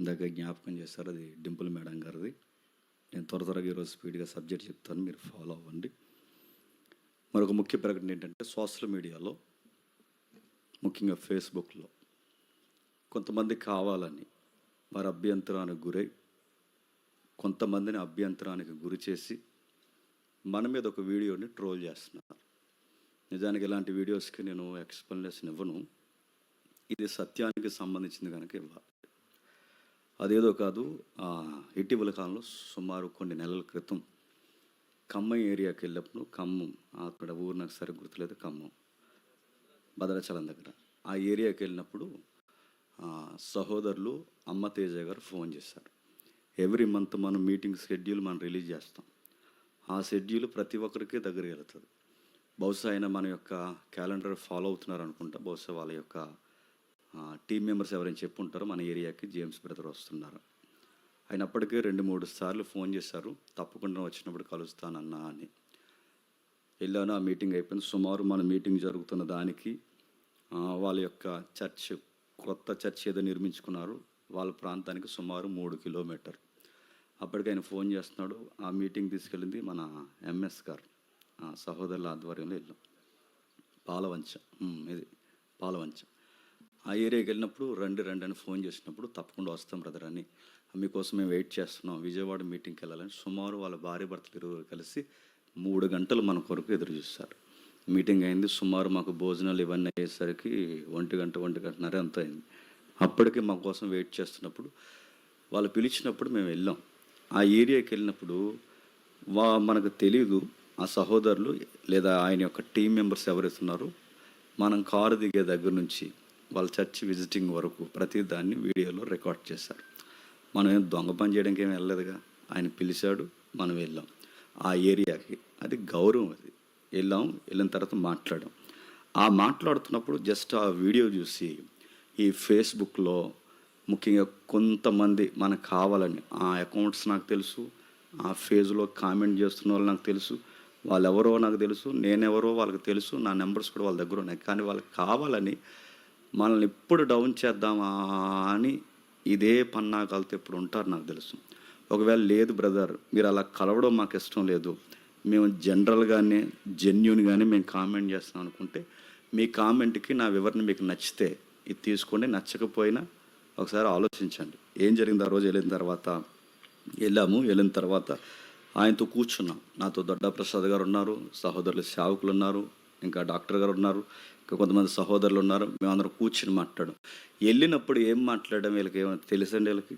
ఇందాక జ్ఞాపకం చేశారు అది డింపుల్ మేడం గారిది. నేను త్వర త్వరగా ఈరోజు స్పీడ్గా సబ్జెక్ట్ చెప్తాను మీరు ఫాలో అవ్వండి. మరొక ముఖ్య ప్రకటన ఏంటంటే సోషల్ మీడియాలో ముఖ్యంగా ఫేస్బుక్లో కొంతమంది కావాలని వారి అభ్యంతరానికి గురై కొంతమందిని అభ్యంతరానికి గురి చేసి మన మీద ఒక వీడియోని ట్రోల్ చేస్తున్నారు. నిజానికి ఇలాంటి వీడియోస్కి నేను ఎక్స్ప్లెనేషన్ ఇవ్వను. ఇది సత్యానికి సంబంధించింది కనుక ఇవ్వాలి. అదేదో కాదు ఇటీవల కాలంలో సుమారు కొన్ని నెలల క్రితం ఖమ్మం ఏరియాకి వెళ్ళినప్పుడు ఖమ్మం అక్కడ ఊరు నాకు సరిగ్గా గుర్తులేదు ఖమ్మం భద్రాచలం దగ్గర. ఆ ఏరియాకి వెళ్ళినప్పుడు సహోదరులు అమ్మ తేజ గారు ఫోన్ చేశారు. ఎవ్రీ మంత్ మనం మీటింగ్ షెడ్యూల్ మనం రిలీజ్ చేస్తాం. ఆ షెడ్యూల్ ప్రతి ఒక్కరికి దగ్గరికి వెళ్తుంది. బహుశా ఆయన మన యొక్క క్యాలెండర్ ఫాలో అవుతున్నారు అనుకుంటా బహుశా వాళ్ళ యొక్క టీం మెంబర్స్ ఎవరైనా చెప్పుంటారో మన ఏరియాకి జేమ్స్ బ్రదర్ వస్తున్నారు. ఆయన అప్పటికే రెండు మూడు సార్లు ఫోన్ చేశారు. తప్పకుండా వచ్చినప్పుడు కలుస్తానన్నా అని. వెళ్ళాను ఆ మీటింగ్ అయిపోయింది. సుమారు మన మీటింగ్ జరుగుతున్న దానికి వాళ్ళ యొక్క చర్చ్ కొత్త చర్చ్ ఏదో నిర్మించుకున్నారు. వాళ్ళ ప్రాంతానికి సుమారు మూడు కిలోమీటర్. అప్పటికి ఆయన ఫోన్ చేస్తున్నాడు. ఆ మీటింగ్ తీసుకెళ్ళింది మన ఎంఎస్ గారు. సహోదరుల ఆధ్వర్యంలో వెళ్ళాం. పాలవంచ ఇది పాలవంచ. ఆ ఏరియాకి వెళ్ళినప్పుడు రండి రండి అని ఫోన్ చేసినప్పుడు తప్పకుండా వస్తాం బ్రదర్ అని. మీకోసం మేము వెయిట్ చేస్తున్నాం. విజయవాడ మీటింగ్కి వెళ్ళాలని. సుమారు వాళ్ళ భార్య భర్తలు ఇరువురు కలిసి మూడు గంటలు మన కొరకు ఎదురు చూస్తారు. మీటింగ్ అయింది. సుమారు మాకు భోజనాలు ఇవన్నీ అయ్యేసరికి ఒంటి గంట ఒంటి గంటన్నర అంత అయింది. అప్పటికి మా కోసం వెయిట్ చేస్తున్నప్పుడు వాళ్ళు పిలిచినప్పుడు మేము వెళ్ళాం. ఆ ఏరియాకి వెళ్ళినప్పుడు వా మనకు తెలియదు ఆ సహోదరులు లేదా ఆయన యొక్క టీం మెంబర్స్ ఎవరైతే ఉన్నారో మనం కారు దిగే దగ్గర నుంచి వాళ్ళ చర్చ్ విజిటింగ్ వరకు ప్రతి దాన్ని వీడియోలో రికార్డ్ చేశారు. మనం ఏం దొంగ పని చేయడానికి ఏం వెళ్ళలేదుగా? ఆయన పిలిచాడు మనం వెళ్ళాం. ఆ ఏరియాకి అది గౌరవం అది. వెళ్ళాం వెళ్ళిన తర్వాత మాట్లాడాం. ఆ మాట్లాడుతున్నప్పుడు జస్ట్ ఆ వీడియో చూసి ఈ ఫేస్బుక్లో ముఖ్యంగా కొంతమంది మనకు కావాలని ఆ అకౌంట్స్ నాకు తెలుసు ఆ ఫేజ్లో కామెంట్ చేస్తున్న వాళ్ళు నాకు తెలుసు వాళ్ళెవరో నాకు తెలుసు నేనెవరో వాళ్ళకి తెలుసు నా నెంబర్స్ కూడా వాళ్ళ దగ్గర ఉన్నాయి. కానీ వాళ్ళకి కావాలని మనల్ని ఎప్పుడు డౌన్ చేద్దామా అని ఇదే పన్నాకాలతో ఎప్పుడు ఉంటారు నాకు తెలుసు. ఒకవేళ లేదు బ్రదర్ మీరు అలా కలవడం మాకు ఇష్టం లేదు. మేము జనరల్గానే జెన్యున్గానే మేము కామెంట్ చేస్తాం అనుకుంటే మీ కామెంట్కి నా వివరణ మీకు నచ్చితే ఇది తీసుకోండి నచ్చకపోయినా ఒకసారి ఆలోచించండి. ఏం జరిగింది ఆ రోజు? వెళ్ళిన తర్వాత వెళ్ళాము. వెళ్ళిన తర్వాత ఆయనతో కూర్చున్నాం. నాతో దొడ్డ ప్రసాద్ గారు ఉన్నారు సహోదరులు సేవకులు ఉన్నారు. ఇంకా డాక్టర్ గారు ఉన్నారు ఇంకా కొంతమంది సహోదరులు ఉన్నారు మేమందరం కూర్చుని మాట్లాడడం. వెళ్ళినప్పుడు ఏం మాట్లాడడం వీళ్ళకి ఏమైనా తెలుసండి వీళ్ళకి?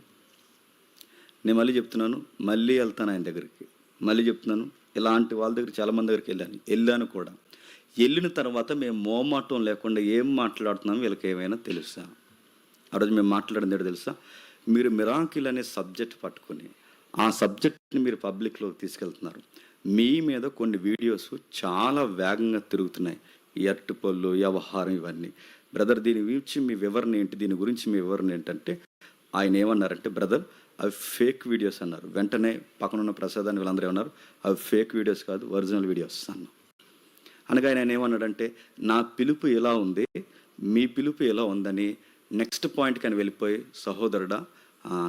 నేను మళ్ళీ చెప్తున్నాను మళ్ళీ వెళ్తాను ఆయన దగ్గరికి. మళ్ళీ చెప్తున్నాను ఇలాంటి వాళ్ళ దగ్గర చాలామంది దగ్గరికి వెళ్ళాను వెళ్ళాను కూడా. వెళ్ళిన తర్వాత మేము మోమాటం లేకుండా ఏం మాట్లాడుతున్నాం వీళ్ళకి ఏమైనా తెలుసా? ఆ రోజు మేము మాట్లాడింది ఏంటో తెలుసా? మీరు మిరాకిల్ అనే సబ్జెక్ట్ పట్టుకొని ఆ సబ్జెక్ట్ని మీరు పబ్లిక్లోకి తీసుకెళ్తున్నారు. మీ మీద కొన్ని వీడియోస్ చాలా వేగంగా తిరుగుతున్నాయి. ఈ వ్యవహారం ఇవన్నీ. బ్రదర్ దీని గురించి మీ వివరణ ఏంటి? దీని గురించి మీ వివరణ ఏంటంటే ఆయన ఏమన్నారంటే బ్రదర్ అవి ఫేక్ వీడియోస్ అన్నారు. వెంటనే పక్కనున్న ప్రసాదాన్ని వీళ్ళందరూ ఏమన్నారు? అవి ఫేక్ వీడియోస్ కాదు ఒరిజినల్ వీడియోస్ అన్నాం అనగా ఆయన ఏమన్నాడంటే నా పిలుపు ఎలా ఉంది మీ పిలుపు ఎలా ఉందని నెక్స్ట్ పాయింట్కి అని వెళ్ళిపోయి సహోదరుడా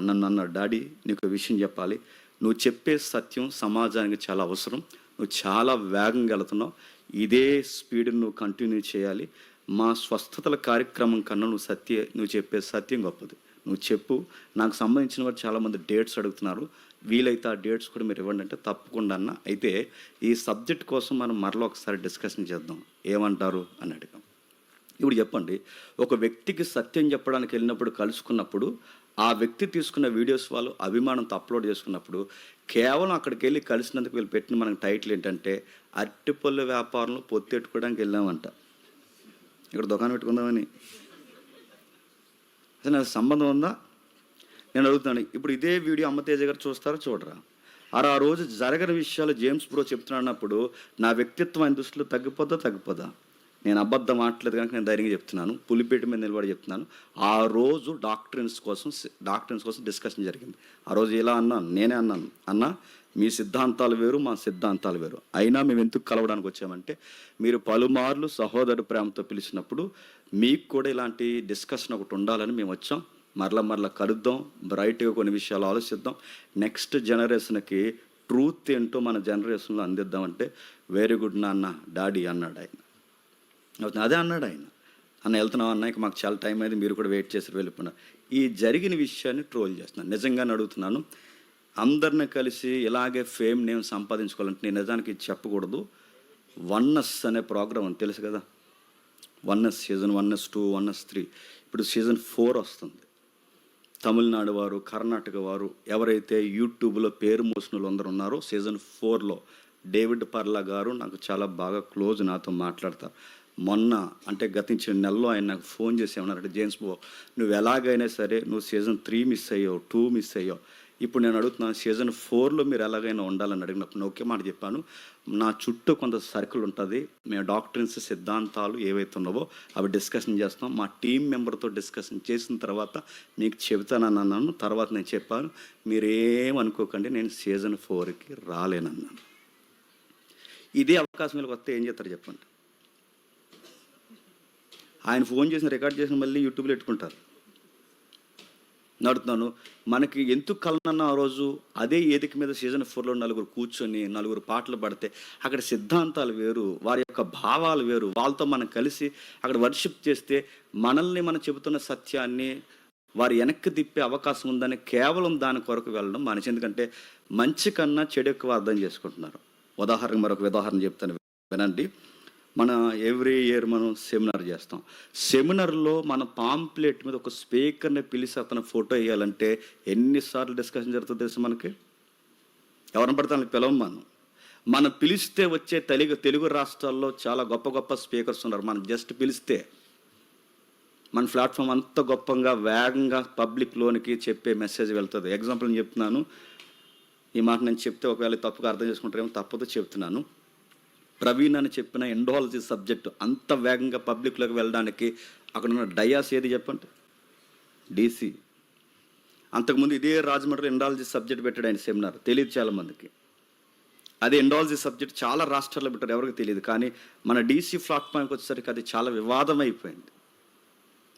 నన్ను అన్నాడు డాడీ నీకు ఒక విషయం చెప్పాలి. నువ్వు చెప్పే సత్యం సమాజానికి చాలా అవసరం. నువ్వు చాలా వేగంగా వెళుతున్నావు. ఇదే స్పీడ్ నువ్వు కంటిన్యూ చేయాలి. మా స్వస్థతల కార్యక్రమం కన్నా నువ్వు సత్య నువ్వు చెప్పే సత్యం గొప్పది. నువ్వు చెప్పు. నాకు సంబంధించిన వారు చాలామంది డేట్స్ అడుగుతున్నారు. వీలైతే ఆ డేట్స్ కూడా మీరు ఇవ్వండి అంటే తప్పకుండా అన్న. అయితే ఈ సబ్జెక్ట్ కోసం మనం మరలా ఒకసారి డిస్కషన్ చేద్దాం. ఏమంటారు అని అడిగాం. ఇప్పుడు చెప్పండి. ఒక వ్యక్తికి సత్యం చెప్పడానికి వెళ్ళినప్పుడు కలుసుకున్నప్పుడు ఆ వ్యక్తి తీసుకున్న వీడియోస్ వాళ్ళు అభిమానంతో అప్లోడ్ చేసుకున్నప్పుడు కేవలం అక్కడికి వెళ్ళి కలిసినందుకు వీళ్ళు పెట్టిన మనకి టైటిల్ ఏంటంటే అరటిపళ్ళు వ్యాపారంలో పొత్తెట్టుకోవడానికి వెళ్ళామంట. ఇక్కడ దుకాణం పెట్టుకుందామని. అసలు నాకు సంబంధం ఉందా? నేను అడుగుతున్నాను. ఇప్పుడు ఇదే వీడియో అమ్మతేజ గారు చూస్తారా చూడరా? అర ఆ రోజు జరగని విషయాలు జేమ్స్ బ్రో చెప్తున్నప్పుడు నా వ్యక్తిత్వం ఆయన దృష్టిలో తగ్గిపోద్దా? తగ్గిపోదా నేను అబద్ధం ఆడలేదు కనుక నేను ధైర్యంగా చెప్తున్నాను. పులిపేట మీద నిలబడి చెప్తున్నాను. ఆ రోజు డాక్టరెన్స్ కోసం డాక్టరెన్స్ కోసం డిస్కషన్ జరిగింది. ఆ రోజు ఇలా అన్నాను నేనే అన్నాను. అన్న మీ సిద్ధాంతాలు వేరు మా సిద్ధాంతాలు వేరు. అయినా మేము ఎందుకు కలవడానికి వచ్చామంటే మీరు పలుమార్లు సహోదరు ప్రేమతో పిలిచినప్పుడు మీకు కూడా ఇలాంటి డిస్కషన్ ఒకటి ఉండాలని మేము వచ్చాం. మరల మరల కలుద్దాం. బ్రైట్గా కొన్ని విషయాలు ఆలోచిద్దాం. నెక్స్ట్ జనరేషన్కి ట్రూత్ ఏంటో మన జనరేషన్లో అందిద్దామంటే వెరీ గుడ్ నాన్న డాడీ అన్నాడు ఆయన. అవుతుంది, అదే అన్నాడు ఆయన. అన్న వెళ్తున్నాం అన్న? ఇక మాకు చాలా టైం అయింది మీరు కూడా వెయిట్ చేసి వెళ్ళిపోయినా ఈ జరిగిన విషయాన్ని ట్రోల్ చేస్తున్నాను. నిజంగానే అడుగుతున్నాను అందరిని కలిసి ఇలాగే ఫేమ్ నేమ్ సంపాదించుకోవాలంటే నేను నిజానికి ఇది చెప్పకూడదు. వన్నెస్ అనే ప్రోగ్రామ్ అని తెలుసు కదా? Oneness season oneness two oneness three. ఇప్పుడు సీజన్ ఫోర్ వస్తుంది. తమిళనాడు వారు కర్ణాటక వారు ఎవరైతే యూట్యూబ్లో పేరు మోసిన వాళ్ళు అందరూ ఉన్నారో సీజన్ ఫోర్లో డేవిడ్ పర్లా గారు నాకు చాలా బాగా క్లోజ్ నాతో మాట్లాడతారు. మొన్న అంటే గతించిన నెలలో ఆయన నాకు ఫోన్ చేసి ఏమన్నారంటే జేమ్స్ బో నువ్వు ఎలాగైనా సరే నువ్వు సీజన్ త్రీ మిస్ అయ్యావు టూ మిస్ అయ్యావు. ఇప్పుడు నేను అడుగుతున్నాను సీజన్ ఫోర్లో మీరు ఎలాగైనా ఉండాలని అడిగినప్పుడు నేను ఒకే మాట చెప్పాను నా చుట్టూ కొంత సర్కిల్ ఉంటుంది మేము డాక్టర్స్ సిద్ధాంతాలు ఏవైతే ఉన్నావో అవి డిస్కషన్ చేస్తాం. మా టీం మెంబర్తో డిస్కషన్ చేసిన తర్వాత మీకు చెబుతానని అన్నాను తర్వాత నేను చెప్పాను మీరేమనుకోకండి నేను సీజన్ ఫోర్కి రాలేనన్నాను. ఇదే అవకాశం వస్తే ఏం చేస్తారు చెప్పండి? ఆయన ఫోన్ చేసిన రికార్డ్ చేసిన మళ్ళీ యూట్యూబ్లో పెట్టుకుంటారు. నడుతున్నాను మనకి ఎందుకు కలనన్న ఆ రోజు అదే ఏదిక మీద సీజన్ ఫోర్లో నలుగురు కూర్చొని నలుగురు పాటలు పడితే అక్కడ సిద్ధాంతాలు వేరు వారి యొక్క భావాలు వేరు. వాళ్ళతో మనం కలిసి అక్కడ వర్షిప్ చేస్తే మనల్ని మనం చెబుతున్న సత్యాన్ని వారి వెనక్కి తిప్పే అవకాశం ఉందని కేవలం దాని కొరకు వెళ్ళడం మనిషి ఎందుకంటే మంచి కన్నా చెడు ఎక్కువ అర్థం చేసుకుంటున్నారు. ఉదాహరణ మరొక ఉదాహరణ చెప్తాను. వినండి. మన ఎవ్రీ ఇయర్ మనం సెమినార్ చేస్తాం. సెమినార్లో మన పాంప్లెట్ మీద ఒక స్పీకర్ని పిలిచి అతను ఫోటో వేయాలంటే ఎన్నిసార్లు డిస్కషన్ జరుగుతుంది తెలుసు మనకి? ఎవరిని పడితే వాళ్ళని పిలవం మనం. మనం పిలిస్తే వచ్చే తెలుగు తెలుగు రాష్ట్రాల్లో చాలా గొప్ప గొప్ప స్పీకర్స్ ఉన్నారు. మనం జస్ట్ పిలిస్తే మన ప్లాట్ఫామ్ అంత గొప్పగా వేగంగా పబ్లిక్లోనికి చెప్పే మెసేజ్ వెళ్తుంది. ఎగ్జాంపుల్ నేను చెప్తున్నాను. ఈ మాట నేను చెప్తే ఒకవేళ తప్పుగా అర్థం చేసుకుంటారేమో తప్పదు చెప్తున్నాను. ప్రవీణ్ అని చెప్పిన ఎండాలజీ సబ్జెక్టు అంత వేగంగా పబ్లిక్లోకి వెళ్ళడానికి అక్కడ ఉన్న డయాస్ ఏది చెప్పండి? డీసీ అంతకుముందు ఇదే రాజమండ్రి ఎండాలజీ సబ్జెక్ట్ పెట్టాడు ఆయన సెమినార్. తెలియదు చాలా మందికి అదే ఎండాలజీ సబ్జెక్ట్ చాలా రాష్ట్రాల్లో పెట్టారు ఎవరికి తెలియదు. కానీ మన డీసీ ప్లాట్ఫామ్కి వచ్చేసరికి అది చాలా వివాదం అయిపోయింది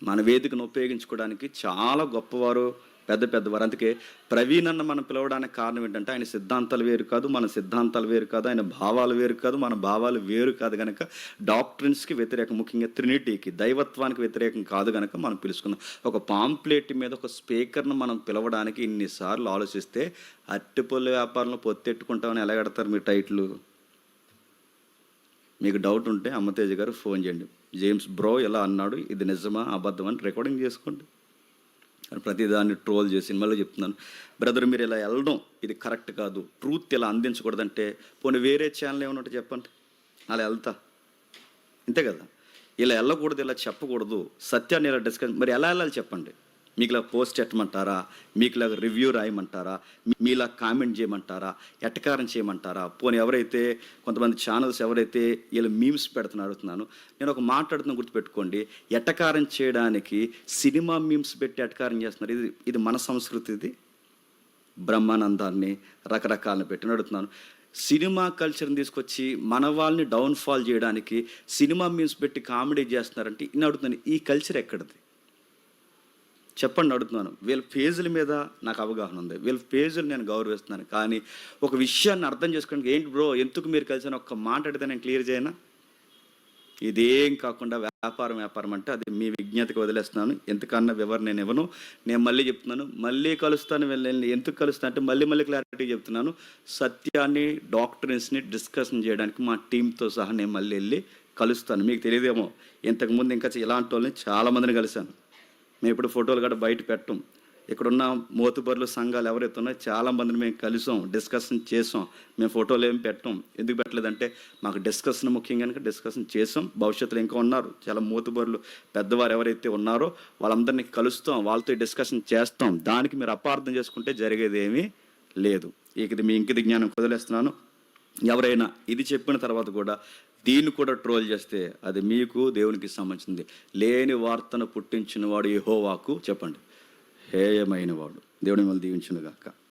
మన వేదికను ఉపయోగించుకోవడానికి చాలా గొప్పవారు పెద్ద పెద్దవారు అందుకే ప్రవీణ్ అన్న మనం పిలవడానికి కారణం ఏంటంటే ఆయన సిద్ధాంతాలు వేరు కాదు మన సిద్ధాంతాలు వేరు కాదు ఆయన భావాలు వేరు కాదు మన భావాలు వేరు కాదు కనుక డాక్టర్స్కి వ్యతిరేకం ముఖ్యంగా త్రినిటీకి దైవత్వానికి వ్యతిరేకం కాదు కనుక మనం పిలుచుకున్నాం ఒక పాంప్లెట్ మీద ఒక స్పీకర్ను మనం పిలవడానికి ఇన్నిసార్లు ఆలోచిస్తే అట్టిపొల్లి వ్యాపారంలో పొత్తెట్టుకుంటామని ఎలా కడతారు మీ టైట్లు? మీకు డౌట్ ఉంటే అమ్మతేజ గారు ఫోన్ చేయండి. జేమ్స్ బ్రో ఎలా అన్నాడు? ఇది నిజమా? అబద్ధం అని రికార్డింగ్ చేసుకోండి. ప్రతిదాన్ని ట్రోల్ చేసి మళ్ళీ చెప్తున్నాను. బ్రదర్ మీరు ఇలా వెళ్ళడం ఇది కరెక్ట్ కాదు. ట్రూత్ ఇలా అందించకూడదంటే పోనీ వేరే ఛానల్ ఏమైనా ఉంటే చెప్పండి. అలా వెళ్తా. అంతే కదా? ఇలా వెళ్ళకూడదు ఇలా చెప్పకూడదు. సత్యాన్ని ఇలా డిస్కస్ మరి ఎలా వెళ్ళాలి చెప్పండి? మీకులా పోస్ట్ పెట్టమంటారా మీకు ఇలా రివ్యూ రాయమంటారా? మీ- మీలా కామెంట్ చేయమంటారా? ఎట్టకారం చేయమంటారా? పోనీ ఎవరైతే కొంతమంది ఛానల్స్ ఎవరైతే వీళ్ళు మీమ్స్ పెడుతున్న అడుగుతున్నాను నేను ఒక మాట్లాడుతున్న గుర్తుపెట్టుకోండి. ఎట్టకారం చేయడానికి సినిమా మీమ్స్ పెట్టి ఎట్టకారం చేస్తున్నారు? ఇది ఇది మన సంస్కృతి ఇది. బ్రహ్మానందాన్ని రకరకాలను పెట్టి అడుగుతున్నాను. సినిమా కల్చర్ని తీసుకొచ్చి మన వాళ్ళని డౌన్ఫాల్ చేయడానికి సినిమా మీమ్స్ పెట్టి కామెడీ చేస్తున్నారంటే నేను అడుగుతున్నాను ఈ కల్చర్ ఎక్కడిది? చెప్పండి అడుగుతున్నాను. వీళ్ళ పేజీల మీద నాకు అవగాహన ఉంది. వీళ్ళ పేజీలు నేను గౌరవిస్తున్నాను. కానీ ఒక విషయాన్ని అర్థం చేసుకోవడానికి ఏంటి బ్రో ఎందుకు మీరు కలిసి అని ఒక్క మాట అడిగితే నేను క్లియర్ చేయనా? ఇదేం కాకుండా వ్యాపారం వ్యాపారం అంటే అది మీ విజ్ఞతకి వదిలేస్తున్నాను. ఎంతకన్నా వివరణ నేను ఇవ్వను. నేను మళ్ళీ చెప్తున్నాను. మళ్ళీ కలుస్తాను వెళ్ళి ఎందుకు కలుస్తాను అంటే మళ్ళీ మళ్ళీ క్లారిటీ చెప్తున్నాను. సత్యాన్ని డాక్టరెన్స్ని డిస్కషన్ చేయడానికి మా టీంతో సహా నేను మళ్ళీ వెళ్ళి కలుస్తాను. మీకు తెలియదేమో. ఇంతకుముందు ఇంకా ఇలాంటి వాళ్ళని చాలామందిని కలిశాను. మేము ఇప్పుడు ఫోటోలు కూడా బయట పెట్టం. ఇక్కడున్న మోతుబర్లు సంఘాలు ఎవరైతే ఉన్నాయో చాలా మందిని మేము కలిసాం డిస్కషన్ చేసాం. మేము ఫోటోలు ఏం పెట్టం. ఎందుకు పెట్టలేదంటే మాకు డిస్కషన్ ముఖ్యంగా కనుక డిస్కషన్ చేసాం. భవిష్యత్తులో ఇంకా ఉన్నారు. చాలా మోతుబర్లు పెద్దవారు ఎవరైతే ఉన్నారో వాళ్ళందరినీ కలుస్తాం. వాళ్ళతో డిస్కషన్ చేస్తాం. దానికి మీరు అపార్థం చేసుకుంటే జరిగేది ఏమీ లేదు. ఇక మీ ఇంకిది జ్ఞానం. కుదిలేస్తున్నాను. ఎవరైనా ఇది చెప్పిన తర్వాత కూడా దీన్ని కూడా ట్రోల్ చేస్తే అది మీకు దేవునికి సంబంధించింది. లేని వార్తను పుట్టించిన వాడు యెహోవాకు చెప్పండి. హేయమైన వాడు. దేవుని మిమ్మల్ని దీవించునుగాక.